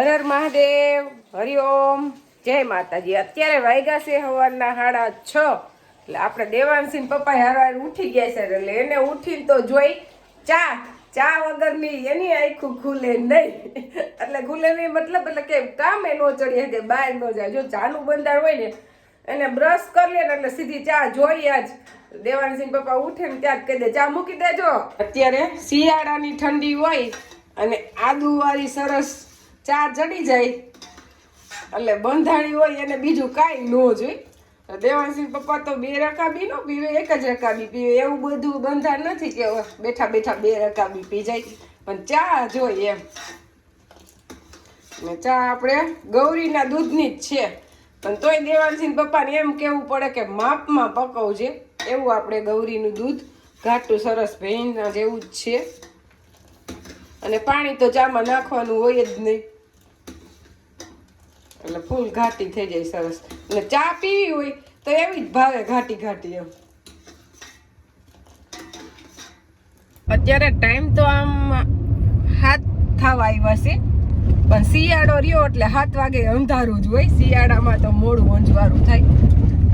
હર મહાદેવ હરિઓમ જય માતાજી. અત્યારે વાગ્યા છે સવારના સાડા છ. એટલે આપણે દેવાંશી પપ્પા હારવાર ઉઠી ગયા છે. એટલે એને ઉઠીને તો જોઈ ચા ચા વગરની એની આખું ખુલે નહીં. એટલે ખુલે નહીં મતલબ એટલે કે કામે ન ચડી શકે, બહાર ન જાય. જો ચાનું બંધાણ હોય ને, એને બ્રશ કરી લે એટલે સીધી ચા જોઈએ જ દેવાનસિંહ પપ્પા ઉઠે ને ત્યાં જ કહી દે, ચા મૂકી દેજો. અત્યારે શિયાળાની ઠંડી હોય અને આદુવાળી સરસ ચા ચડી જાય. એટલે બંધાણી હોય એને બીજું કાંઈ ન જોઈએ દેવાનસિંહ પપ્પા તો બે રકાબી નો પીવે, એક જ રકાબી પીવે. એવું બધું બંધાણ નથી કે બેઠા બેઠા બે રકાબી પી જાય. પણ ચા જોઈએ એમ. ને ચા આપણે ગૌરીના દૂધની જ છે. પણ તોય દેવાનસિંહ પપ્પાને એમ કેવું પડે કે માપમાં પકવજે. એવું આપણે ગૌરીનું દૂધ ઘાટું સરસ ભેંના જેવું જ છે. અને પાણી તો ચામાં નાખવાનું હોય જ નહીં. એટલે ફૂલ ઘાટી થઈ જાય સરસ. અને ચા પીવી હોય તો એવી જ ભાવે ઘાટી ઘાટી એમ. અત્યારે ટાઈમ તો આમ હાથ થવા આવ્યા છે. પણ શિયાળો રહ્યો એટલે સાત વાગે અંધારું જ હોય. શિયાળામાં તો મોડું અંજવાળું થાય.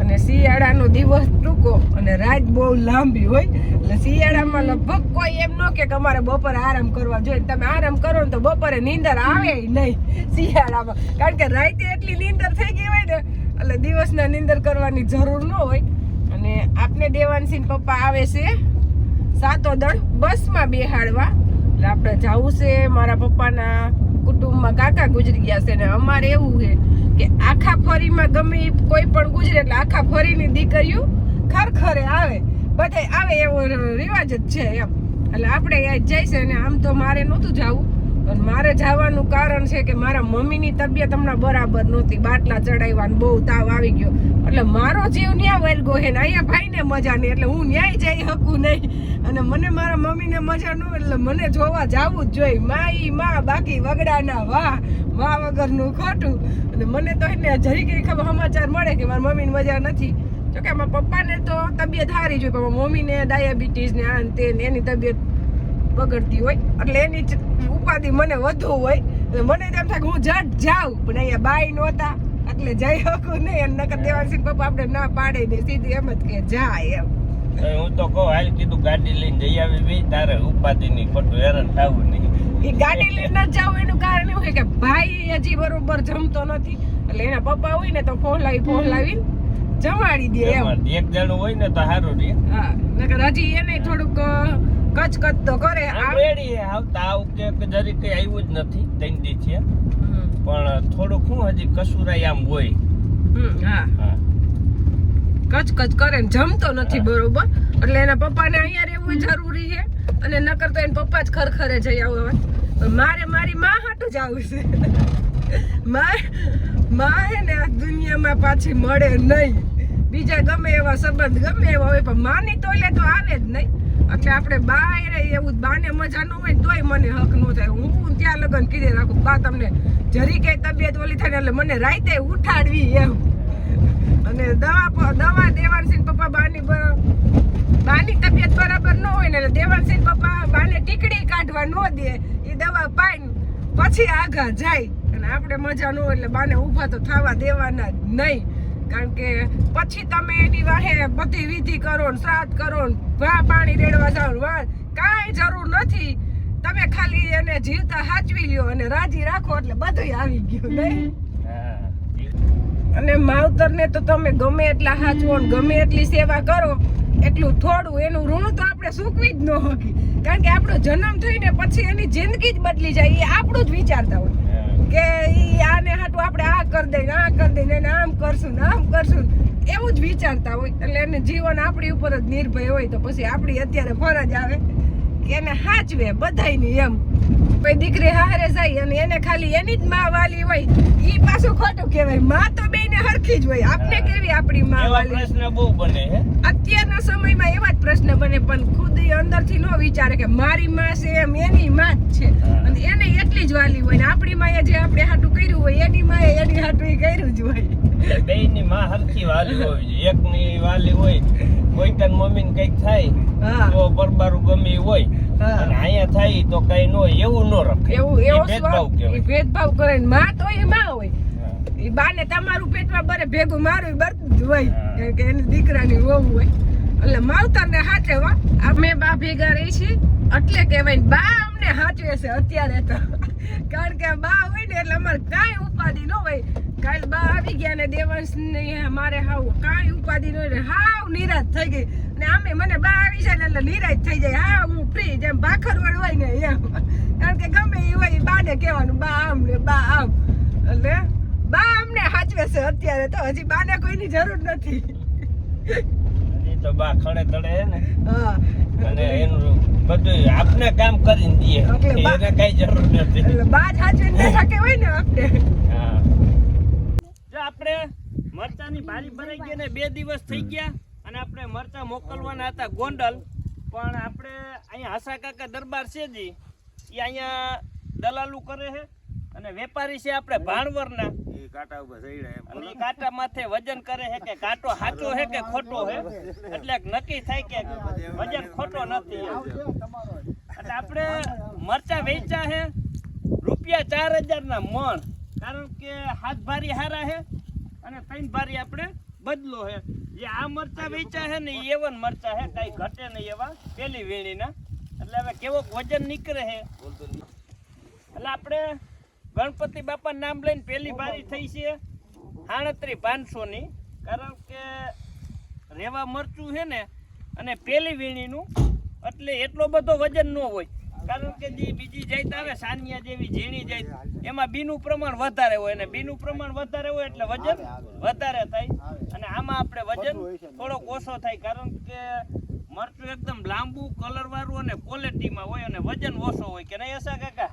અને શિયાળાનો દિવસ ટૂંકો અને રાત બહુ લાંબી હોય. એટલે શિયાળામાં લગભગ કોઈ એમ ન કે અમારે બપોરે આરામ કરવા જોઈએ. તમે આરામ કરો ને તો બપોરે નીંદર આવે નહીં શિયાળામાં. કારણ કે રાતે એટલી નીંદર થઈ ગઈ હોય ને, એટલે દિવસના નીંદર કરવાની જરૂર ન હોય. અને આપને દેવાનસિંહ પપ્પા આવે છે સાતો દળ બસમાં બેહાડવા. એટલે આપણે જવું છે મારા પપ્પાના કુટુંબમાં કાકા ગુજરી ગયા છે ને અમારે એવું છે કે આખા ફરીમાં ગમે કોઈ પણ ગુજરે એટલે આખા ફરીની દીકરીઓ ખરખરે આવે. બધાય આવે એવો રિવાજ જ છે એમ. એટલે આપણે છે ને આમ તો મારે નહોતું જવું. પણ મારે જવાનું કારણ છે કે મારા મમ્મીની તબિયત હમણાં બરાબર નહોતી. બાટલા ચડાવ્યા ને બહુ તાવ આવી ગયો. એટલે મારો જીવ ન્યા વર્ગો છે ને અહીંયા ભાઈને મજા નહીં. એટલે હું ન્યાય જઈ શકું નહીં. અને મને મારા મમ્મીને મજા ન એટલે મને જોવા જાવું જ જોઈએ. મા ઈ માં, બાકી વગડાના વાહ. મા વગરનું ખોટું. અને મને તો એને જરી કઈ ખબર સમાચાર મળે કે મારા મમ્મીને મજા નથી. જોકે મારા પપ્પાને તો તબિયત સારી જોઈએ પણ મમ્મીને ડાયાબિટીસ ને આ ને તે એની તબિયત બગડતી હોય એટલે એની ઉપાધિ મને વધુ હોય. મને એમ થાય કે હું જટ જાઉં પણ અહીંયા બાઈ નહોતા એટલે જઈ શકું નહીં. એમ નકર દેવાનસિંહ પપ્પા આપણે ના પાડે ને સીધી એમ જ કે જાય એમ. હું તો કહું હાલ કીધું ગાડી લઈને જઈ આવી ભાઈ તારે ઉપાધિ ની ખોટું હેરાન થવું નહીં. એ ગાડી લઈને ન જાવ એનું કારણ એવું કે ભાઈ હજી બરોબર જમતો નથી. એટલે એના પપ્પા હોય ને તો ફોન લાવી ફોન લાવી જમાડી દે એમ. એક જણું હોય ને તો સારું રે. હા નકર હજી એને થોડુંક કચકચ તો કરે. રેડી આવતા આવું કે જરી કઈ આવ્યું જ નથી ત્રણ દી છે પણ થોડુંક હું હજી કસુરાઈ આમ હોય. હા. હા. કચકચ કરે ને જમતો નથી બરોબર. એટલે એના પપ્પાને અહીંયા રહેવું જરૂરી છે. અને નકર તો એના પપ્પા જ ખરખરે જઈ આવું હવે. મારે મારી માં હાટું જ આવું છે. માં માં હે ને આ દુનિયામાં પાછી મળે નહીં. બીજા ગમે એવા સંબંધ ગમે એવા હોય પણ માની તો એટલે તો આવે જ નહીં. એટલે આપણે બહાર એવું બાને મજા ન હોય તોય મને હક ન થાય. હું ત્યાં લગન કીધે રાખું બા, તમને જરી કઈ તબિયત ઓલી થાય એટલે મને રાતે ઉઠાડવી એમ. અને દવા દવા દેવાનસિંહ પપ્પા બાની બાની તબિયત બરાબર ન હોય ને દેવાનસિંહ પપ્પા બાને ટીકડી કાઢવા ન દે. એ દવા પાઈને પછી આગા જાય. અને આપણે મજા ન હોય એટલે બાને ઊભા તો થવા દેવાના જ નહીં. કારણ કે પછી તમે એની વાહે બધી વિધિ કરો ને શ્રાદ્ધ કરો ને વા પાણી રેડવા જાઓ વાહ. કાંઈ જરૂર નથી. તમે ખાલી એને જીવતા સાચવી લ્યો અને રાજી રાખો એટલે બધું આવી ગયું, નહીં? અને માવતરને તો તમે ગમે એટલા હાચવો ને ગમે એટલી સેવા કરો, એટલું થોડું, એનું ઋણ તો આપણે સૂકવી જ ન હોકી કારણ કે આપણો જન્મ થઈને પછી એની જિંદગી જ બદલી જાય, એ આપણું જ વિચારતા હોય. કે આને હાટું આપણે આ કરી દઈને, આ કરી દઈને એને આમ કરશું ને આમ કરશું ને એવું જ વિચારતા હોય. એટલે એને જીવન આપણી ઉપર જ નિર્ભય હોય તો પછી આપણી અત્યારે ફરજ આવે કે એને સાચવે બધાયની એમ. કોઈ દીકરી હારે જાય અને એને ખાલી એની જ માં વાલી હોય ઈ પાછું ખોટું કહેવાય. માં તો બે ને હરખી જ હોય. આપને કેવી આપણી માં વાલી? પ્રશ્ન બહુ બને અત્યારના સમયમાં એવા જ પ્રશ્ન બને પણ ખુદ અંદરથી ન વિચારે કે મારી માં છે એમ એની માં જ છે. અને એને એટલી જ વાલી હોય ને આપણી માએ જે આપણે હાટું કર્યું હોય એની માએ એની હાટું એ કર્યું જ હોય. બે ની માં હરખી વાલી જોઈએ. એક ની વાલી હોય કોઈ તન મમ્મી કંઈક થાય તો પરબારું ગમે હોય અને અહીંયા થાય તો કઈ ન એવું ન રાખે એવું એવો ભેદભાવ કહેવાય. ભેદભાવ કરે ને માં તો એ માં હોય. એ બાને તમારું પેટમાં બરે ભેગું મારું બરતું જ હોય. કે એની દીકરાની વહુ હોય. એટલે માવતર ને હાચવા અમે બા ભેગા રહી છીએ એટલે કહેવાય ને બા અમને હાચવે છે અત્યારે તો. કારણ કે બા હોય ને એટલે અમારે કાંઈ ઉપાધિ ન હોય. કાલ બા આવી ગયા ને દેવંશ ને મારે હાવ કાંઈ ઉપાધિ નહીં હોય હાવ નિરાશ થઈ ગઈ. ને આમે મને બા આવી જાય ને એટલે નિરાશ થઈ જાય. હા હું ફ્રી જેમ ભાખરવડ હોય ને એમ. કારણ કે ગમે એ હોય બાને કહેવાનું બા આમ ને બા આમ. એટલે બા અમને હાચવે છે અત્યારે તો હજી બાને કોઈની જરૂર નથી. તો બા ખડે તળે ને. હા. અને એનું બધું આપને કામ કરીને દઈએ એને કઈ જરૂર નથી. એટલે બા જ હાચવીને બેઠા હોય ને આપણે હા. આપણે મરચાની ભારી ભરાઈ ગઈ ને બે દિવસ થઈ ગયા અને આપણે મરચા મોકલવાના હતા ગોંડલ. પણ આપણે અહીંયા હસા કાકા દરબાર છે જી એ અહીંયા દલાલું કરે છે અને વેપારી છે આપણે ભાણવરના. એ કાંટા ઉપર અને કાંટા માથે વજન કરે છે કે કાંટો સાચો છે કે ખોટો છે? એટલે નક્કી થાય કે વજન ખોટો નથી એટલે આપણે મરચા વેચ્યા છે રૂપિયા ચાર હજારના મણ. કારણ કે હાથ ભારી હારા છે અને ત્રણ ભારી આપણે બદલો છે જે આ મરચા વેચા હે ને એવન મરચા હે કઈ ઘટે નહીં એવા પેલી વીણીના એટલે હવે કેવો વજન નીકળે છે એટલે આપણે ગણપતિ બાપા નામ લઈને પેલી બારી થઈ છે સાડત્રીસ પાંચસો ની કારણ કે રેવા મરચું છે ને અને પેલી વીણીનું એટલે એટલો બધો વજન ન હોય. કારણ કે જે બીજી જાત આવે સાનિયા જેવી ઝીણી જાત. એમાં બીનું પ્રમાણ વધારે હોય અને બીનું પ્રમાણ વધારે હોય એટલે વજન વધારે થાય. અને આમાં આપણે વજન થોડોક ઓછો થાય કારણ કે મરચું એકદમ લાંબુ કલર વાળું અને ક્વોલિટીમાં હોય અને વજન ઓછો હોય. કે નહીં હશા કાકા?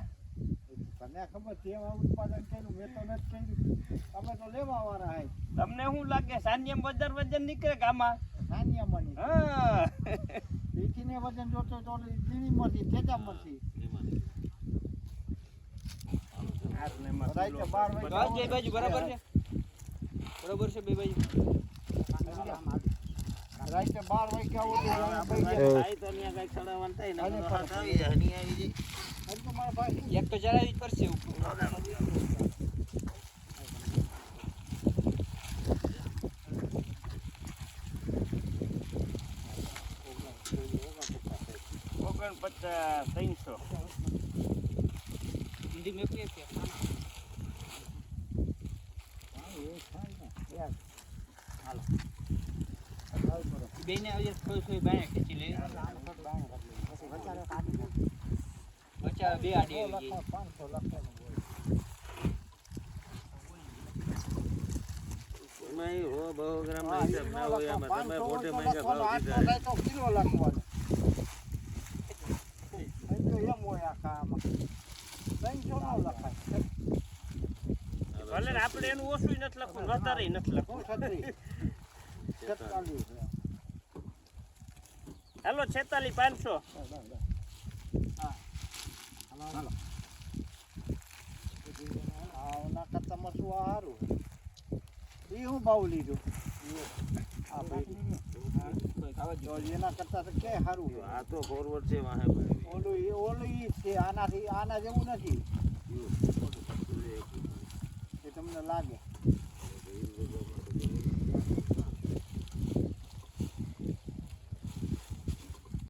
તને ખબર છે ઉત્પાદન કર્યું મેં તો નથી કર્યું. તમે તો લેવા વાળા હે. તમને શું લાગે સાનિયમ બજાર વજન નીકળે કે આમાં? નાનિયા હા. એથીને વજન જોતો તો લીલી માંથી થેજા માંથી રાઈતે બાજુ બરાબર છે? બરાબર છે બે બાજુ? રાઈતે બાર વાગ્યા ભાઈ તો અહીંયા કંઈક ચડાવવાનું થાય ને અને બધો હાથ આવી જાય નહીં આવી જાય હજી તો મારા ભાઈ એક તો ચડાવી જ પડશે ઉપર ઓગણપચાસ ત્રણસો. બેને આવી થોડી થોડી બાણે ખેંચી લેવી બચ્ચા બે આડી આવી ગઈ. પાંચસો લખવાનું હોય બહુ ગ્રામ હા, ઈ નો લખવાનું. પાંચસો હોય તો લખવાનું. આઠસો થાય તો કિલો લખવાનું. અહીં તો એમ હોય આ કામ. ત્રણસો નો લખાય. ભલે આપણે એનું ઓછું નથી લખવું વધારે નથી લખવું શું. હાલો છેતાલીસ પાંચસો ઓના કરતાં હારું. ઈ હું ભાવ લીધું એના કરતાં તો કે સારું. આ તો ફોરવર્ડ છે વાહે ઓલું એ ઓલું ઈ છે આનાથી આના જેવું નથી. એ તમને લાગે.